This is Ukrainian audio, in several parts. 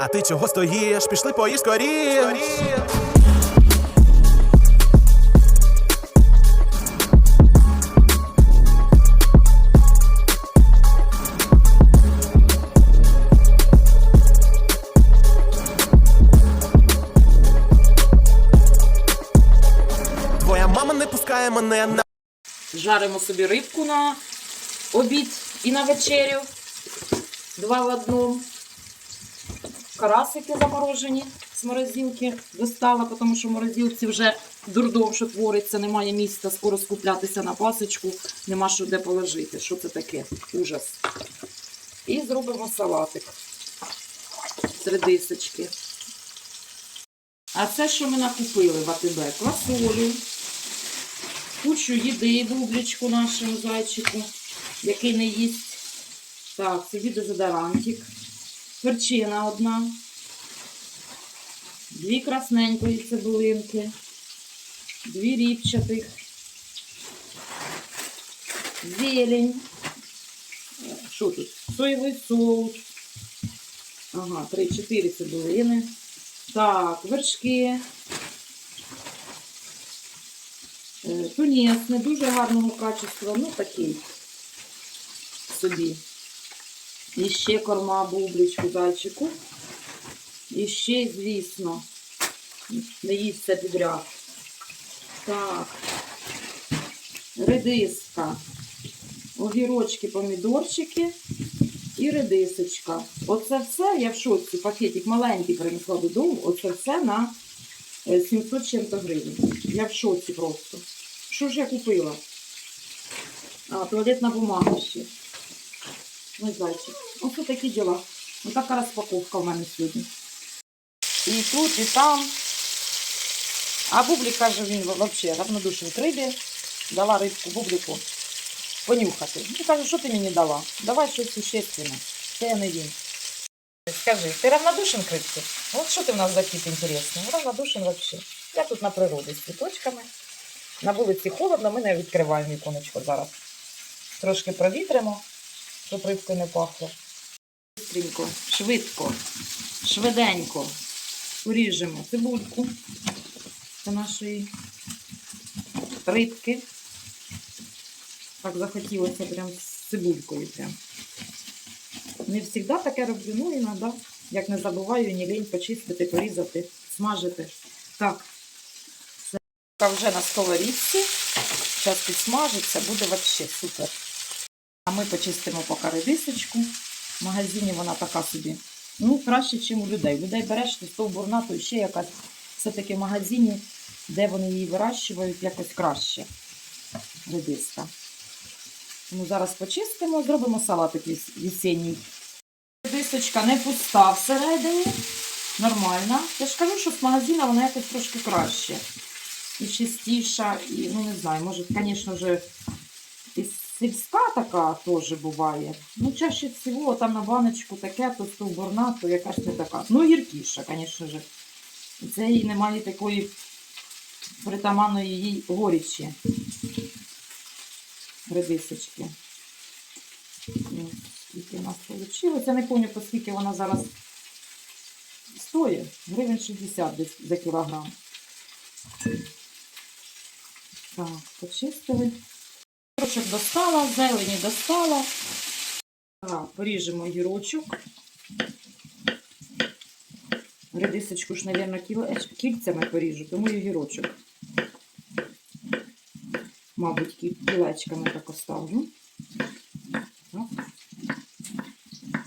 А ти чого стоїш? Пішли поїж скоріш. Твоя мама не пускає мене на. Жаримо собі рибку на обід і на вечерю. Два в одному. Карасики заморожені з морозилки достала, тому що в морозилці вже дурдом, що твориться, немає місця скоро скуплятися на пасочку, нема що де положити. Що це таке? Ужас. І зробимо салатик з редисочки. А це, що ми накупили в АТБ? Квасолю, кучу їди, бубличку нашому зайчику, який не їсть. Так, собі дезодорантик. Перчина одна. Дві красненької цибулинки. Дві ріпчатих. Зелень. Що тут? Соєвий соус. Ага, три-чотири цибулини. Так, вершки. Е, Тунець не дуже гарного качества, ну такий собі. І ще корма бубличку зайчику. І ще, звісно, не їсть це підряд. Так, редиска, огірочки, помідорчики і редисочка. Оце все, я в шоці, пакетик маленький принесла додому, оце все на е, 700 чим-то гривень. Я в шоці просто. Що ж я купила? А, туалетна бумага ще. Ой, зайчик. Ось такі діла. Ось така розпаковка в мене сьогодні. І тут, і там. А Бублик каже, він взагалі равнодушний к рибі. Дала рибку Бублику понюхати. Ну, каже, що ти мені дала? Давай щось существенне. Це не він. Скажи, ти равнодушен к рибці? От що ти в нас за кіт інтересний? Равнодушен взагалі. Я тут на природі з цвіточками. На вулиці холодно, ми не відкриваємо віконечко зараз. Трошки провітримо, щоб рибкою не пахло. Бистренько, швидко, швиденько поріжемо цибульку до нашої рибки. Так захотілося прям з цибулькою. Прям. Не завжди таке роблю, ну іноді, як не забуваю, ні лінь почистити, порізати, смажити. Так, це вже на сковорідці. Зараз підсмажиться, буде взагалі супер. Ми почистимо поки редисочку. В магазині вона така собі. Ну, краще, ніж у людей. Людей береш ти стовбурна, то ще якась все-таки в магазині, де вони її вирощують, якось краще. Редиска. Тому зараз почистимо, зробимо салатик весенній. Редисочка не пуста всередині. Нормальна. Я ж кажу, що з магазину вона якось трошки краще. І чистіша, і, ну не знаю, може, звісно і сільська така теж буває. Ну, чаще всього там на баночку таке, то стовбурна, то якась не така. Ну, гіркіша, звісно ж. Це їй немає такої притаманної їй горічі. Редисочки. Ну, Скільки у нас вийшло. Я не пам'ятаю, по скільки вона зараз стоїть. Гривень 60 десь за кілограм. Так, почистили. Трошок достала, зелені достала. Так, поріжемо гірочок. Редисочку ж, мабуть, кільцями поріжу, тому і гірочок. Мабуть, кілечками так оставлю.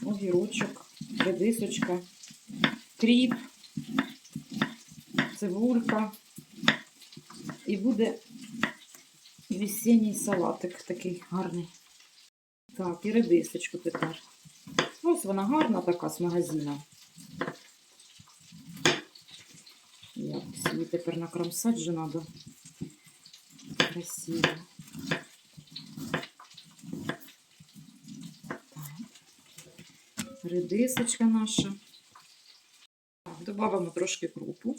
Огірочок, редисочка, кріп, цибулька. І буде весенній салатик такий гарний. Так, і редисочку тепер. Ось вона гарна така з магазина. Якось її тепер накромсати вже треба. Красиво. Так. Редисочка наша. Так, добавимо трошки крупу.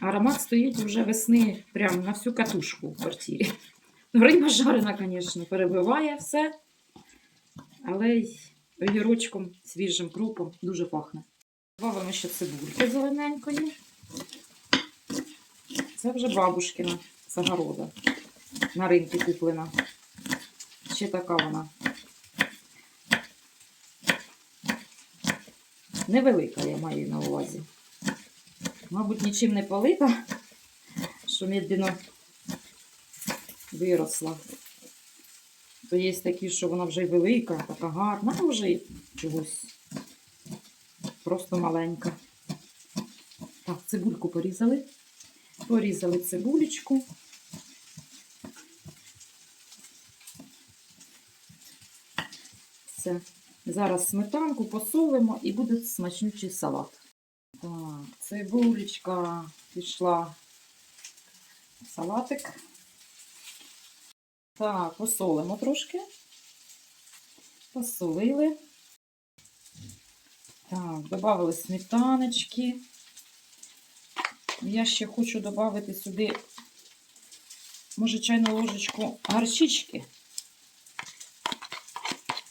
Аромат стоїть вже весни прямо на всю катушку в квартирі. Риба жарена, звісно, перебиває все. Але й огірочком, свіжим крупом дуже пахне. Добавимо ще цибульки зелененької. Це вже бабушкина з огорода. На ринку куплена. Ще така вона. Невелика, я маю на увазі. Мабуть, нічим не полита, що медленно виросла. То є такі, що вона вже велика, така гарна, а вже чогось. Просто маленька. Так, цибульку порізали. Порізали цибулечку. Все. Зараз сметанку посолимо і буде смачнючий салат. Цибулечка пішла в салатик. Так, посолимо трошки. Посолили. Так, додали сметаночки. Я ще хочу додати сюди, може, чайну ложечку горчички.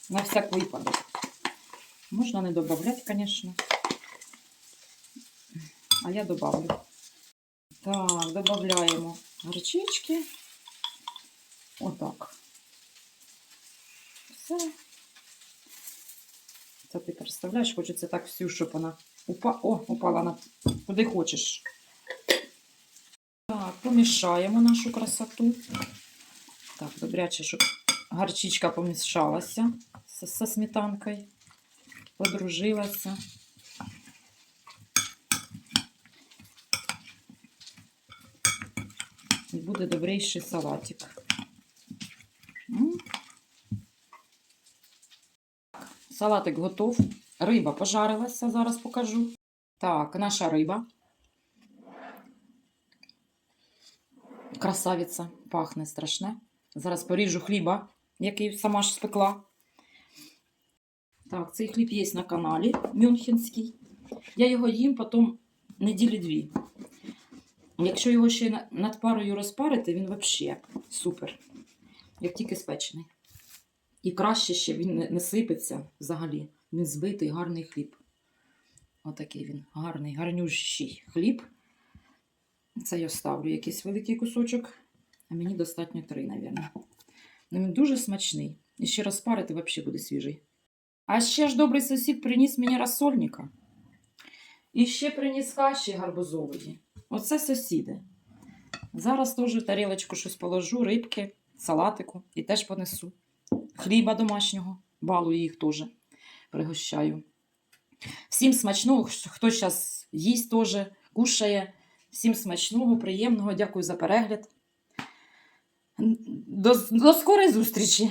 На всяк випадок. Можна не додати, звісно. А я добавлю. Так, додаємо горчички. Отак. Все. Це ти представляєш, хочеться так всю, щоб вона упа... О, упала на куди хочеш. Так, помішаємо нашу красоту. Так, добряче, щоб горчичка помішалася зі сметанкою, подружилася. І буде добрейший салатик. Салатик готов. Риба пожарилася, зараз покажу. Так, наша риба. Красавиця, пахне страшне. Зараз поріжу хліба, який сама ж спекла. Так, цей хліб є на каналі Мюнхенський. Я його їм потім неділі дві. Якщо його ще над парою розпарити, він взагалі супер. Як тільки спечений. І краще ще він не, не сипеться взагалі. Він збитий, гарний хліб. Отакий він гарний, гарнющий хліб. Це я ставлю якийсь великий кусочок, а мені достатньо три, мабуть. Ну, він дуже смачний. І ще розпарити взагалі буде свіжий. А ще ж добрий сусід приніс мені розсольника. І ще приніс каші гарбузової. Оце сусіди. Зараз теж в тарілочку щось положу, рибки, салатику і теж понесу. Хліба домашнього, балую їх теж пригощаю. Всім смачного, хто зараз їсть теж, кушає. Всім смачного, приємного. Дякую за перегляд. До, до скорої зустрічі!